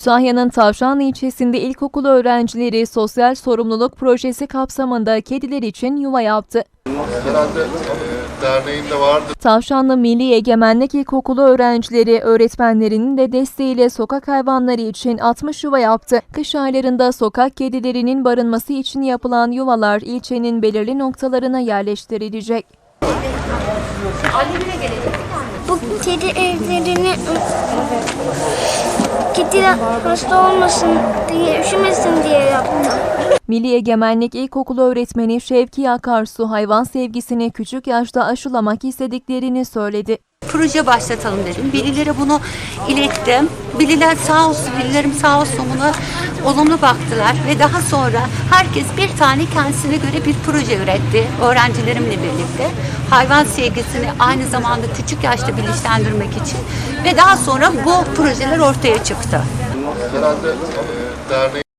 Kütahya'nın Tavşanlı ilçesinde ilkokul öğrencileri sosyal sorumluluk projesi kapsamında kediler için yuva yaptı. Herhalde e, derneğinde vardı. Tavşanlı Milli Egemenlik İlkokulu öğrencileri öğretmenlerinin de desteğiyle sokak hayvanları için 60 yuva yaptı. Kış aylarında sokak kedilerinin barınması için yapılan yuvalar ilçenin belirli noktalarına yerleştirilecek. Bu kedi evlerini kediler hasta olmasın diye, üşümesin diye yaptım. Milli Egemenlik İlkokulu öğretmeni Şevki Akarsu hayvan sevgisini küçük yaşta aşılamak istediklerini söyledi. proje başlatalım dedim. Bililere bunu ilettim. Bililer sağ olsun, bililerim sağ olsun buna olumlu baktılar ve daha sonra herkes bir tane kendisine göre bir proje üretti öğrencilerimle birlikte. Hayvan sevgisini aynı zamanda küçük yaşta bilinçlendirmek için ve daha sonra bu projeler ortaya çıktı. Herhalde e, derneğin